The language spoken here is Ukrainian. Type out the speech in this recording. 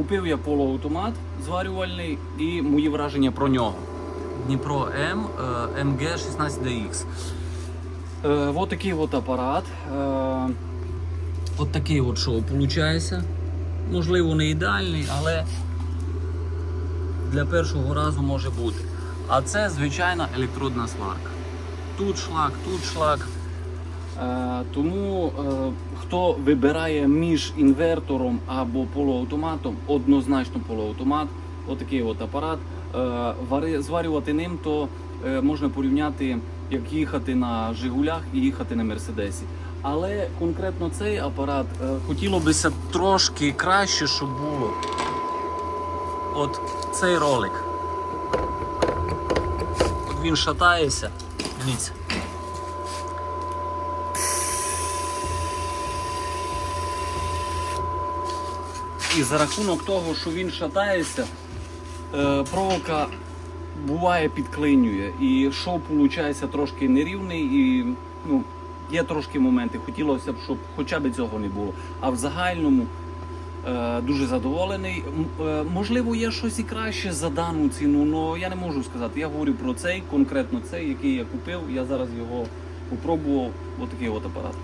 Купив я полуавтомат зварювальний і мої враження про нього. Дніпро М е, МГ 16DX. Е, такий от апарат. Е, от такий от шоу виходить. Можливо, не ідеальний, але для першого разу може бути. А це звичайна електродна сварка. Тут шлак, тут шлак. Е, тому е, хто вибирає між інвертором або полуавтоматом, однозначно полуавтомат, отакий от апарат. Е, зварювати ним, то можна порівняти, як їхати на Жигулях і їхати на Мерседесі. Але конкретно цей апарат е, хотіло бися трошки краще, щоб було. От цей ролик. От він шатається. Дивіться. І за рахунок того, що він шатається, е, проволока буває підклинює. І шов виходить трошки нерівний і ну, є трошки моменти. Хотілося б, щоб хоча б цього не було. А в загальному е, дуже задоволений. Е, можливо, є щось і краще за дану ціну, але я не можу сказати. Я говорю про цей, конкретно цей, який я купив. Я зараз його попробував. Отакий от апарат.